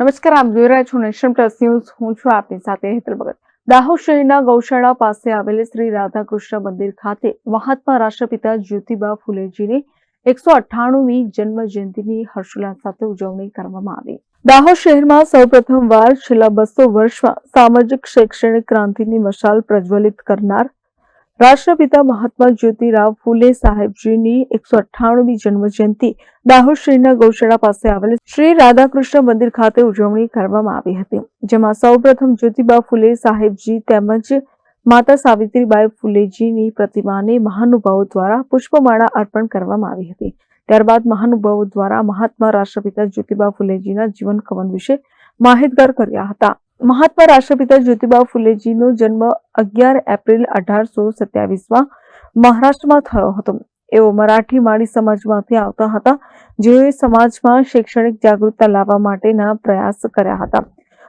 નમસ્કાર, આપ જોઈ રહ્યા છો નેશન પ્લસ ન્યૂઝ. હું છું આપની સાથે હેતલ ભગત. દાહોદ શહેરના ગૌશાળા પાસે આવેલ શ્રી રાધાકૃષ્ણ મંદિર ખાતે મહાત્મા રાષ્ટ્રપિતા જ્યોતિબા ફુલેજીની એકસો અઠ્ઠાણુંમી જન્મ જયંતિની હર્ષોલ્લાસ સાથે ઉજવણી કરવામાં આવી. દાહોદ શહેરમાં સૌપ્રથમવાર છેલ્લા બસો વર્ષમાં સામાજિક, શૈક્ષણિક ક્રાંતિની મશાલ પ્રજ્વલિત કરનાર રાષ્ટ્રપિતા મહાત્મા જ્યોતિરાવ ફુલે સાહેબજીની એકસો અઠ્ઠાણુંમી જન્મજયંતિ દાહોદ શહેરના ગૌશાળા પાસે આવેલ શ્રી રાધાકૃષ્ણ મંદિર ખાતે ઉજવણી કરવામાં આવી હતી, જેમાં સૌપ્રથમ જ્યોતિબા ફુલે સાહેબજી તેમજ માતા સાવિત્રીબાઈ ફુલેજીની પ્રતિમાને મહાનુભાવો દ્વારા પુષ્પમાળા અર્પણ કરવામાં આવી હતી. ત્યારબાદ મહાનુભાવો દ્વારા મહાત્મા રાષ્ટ્રપિતા જ્યોતિબા ફુલેજીના જીવન કવન વિશે માહિતગાર કર્યા હતા. મહાત્મા રાષ્ટ્રપિતા જ્યોતિબા ફુલેજીનો જન્મ અગિયાર એપ્રિલ અઢારસો સત્યાવીસમાં મહારાષ્ટ્રમાં થયો હતો. એઓ મરાઠી માળી સમાજમાંથી આવતા હતા, જેઓએ સમાજમાં શૈક્ષણિક જાગૃતતા લાવવા માટેના પ્રયાસ કર્યા હતા.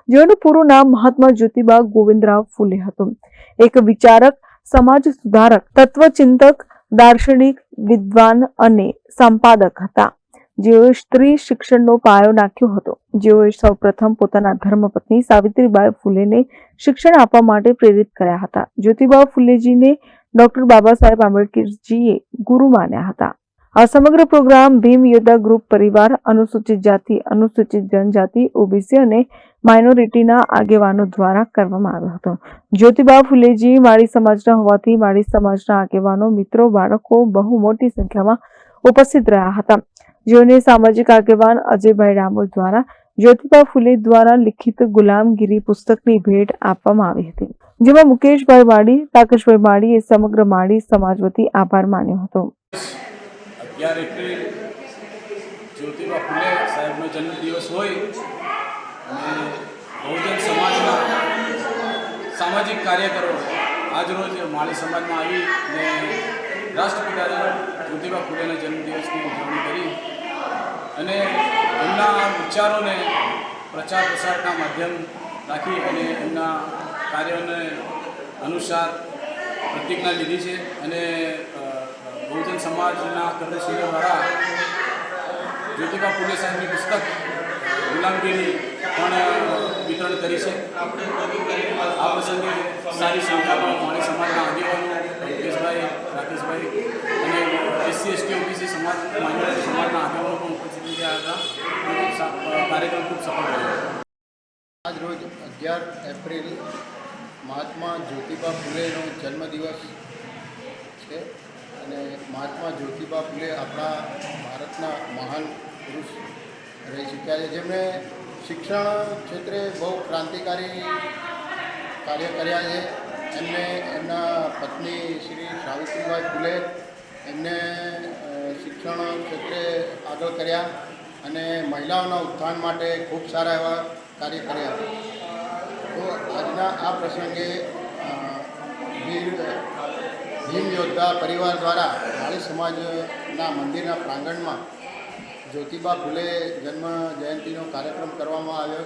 જેઓનું પૂરું નામ મહાત્મા જ્યોતિબા ગોવિંદરાવ ફુલે હતું. એક વિચારક, સમાજ સુધારક, તત્વચિંતક, દાર્શનિક, વિદ્વાન અને સંપાદક હતા. જેઓએ સ્ત્રી શિક્ષણનો પાયો નાખ્યો હતો. જેઓએ સૌપ્રથમ પોતાના ધર્મપત્ની સાવિત્રીબાઈ ફુલેને શિક્ષણ આપવા માટે પ્રેરિત કર્યા હતા. જ્યોતિબા ફુલેજીને ડોક્ટર બાબા સાહેબ આંબેડકરજીએ ગુરુ માન્યા હતા. આ સમગ્ર પ્રોગ્રામ ભીમ યોદ્ધા ગ્રુપ પરિવાર, અનુસૂચિત જાતિ, અનુસૂચિત જનજાતિ, ઓબીસી અને માઇનોરિટીના આગેવાનો દ્વારા કરવામાં આવ્યો હતો. જ્યોતિબા ફુલેજી માળી સમાજના હોવાથી માળી સમાજના આગેવાનો, મિત્રો, બાળકો બહુ મોટી સંખ્યામાં ઉપસ્થિત રહ્યા હતા. જેઓને સામાજિક આગેવાન અજયભાઈ ડામોર દ્વારા જ્યોતિબા ફુલે દ્વારા લિખિત ગુલામગીરી પુસ્તકની ભેટ આપવામાં આવી હતી જેમાં મુકેશભાઈ માળી રાકેશભાઈ માળીએ સમગ્ર માળી સમાજ વતી આભાર માન્યો હતો અગિયાર એપ્રિલ જ્યોતિબા ફુલે સાહેબનો જન્મદિવસ હોય અને બહુજન સમાજના સામાજિક કાર્યકરો આજરોજ માળી સમાજમાં આવી રાષ્ટ્રપિતા જ્યોતિબા ફૂલેના જન્મદિવસની ઉજવણી કરી અને એમના વિચારોને પ્રચાર પ્રસારના માધ્યમ રાખી અને એમના કાર્યોને અનુસાર પ્રતિજ્ઞા લીધી છે અને બહુજન સમાજના કર્મશીલો દ્વારા જ્યોતિબા ફૂલે સાહેબની પુસ્તક ગુલામગીરી પણ વિતરણ કરી છે. આ પ્રસંગે સારી સંખ્યામાં મારી સમાજના આગેવાનો મુકેશભાઈ રાકેશભાઈ અને એસસી એસટી ઓબીસી સમાજ માઇનોરિટી સમાજના આગેવાનો પણ ઉપસ્થિત રહ્યા હતા. કાર્યક્રમ ખૂબ સફળ રહ્યો. આજ અગિયાર એપ્રિલ મહાત્મા જ્યોતિબા ફુલેનો જન્મદિવસ છે અને મહાત્મા જ્યોતિબા ફુલે આપણા ભારતના મહાન પુરુષ રહી ચૂક્યા છે. જેમણે શિક્ષણ ક્ષેત્રે બહુ ક્રાંતિકારી કાર્ય કર્યા છે. એમને એમના પત્ની શ્રી સાવિત્રીબાઈ ફૂલે એમને શિક્ષણ ક્ષેત્રે આગળ કર્યા અને મહિલાઓના ઉત્થાન માટે ખૂબ સારા એવા કાર્ય કર્યા. તો આજના આ પ્રસંગે ભીમ યોદ્ધા પરિવાર દ્વારા માળી સમાજના મંદિરના પ્રાંગણમાં જ્યોતિબા ફૂલે જન્મ જયંતિનો કાર્યક્રમ કરવામાં આવ્યો.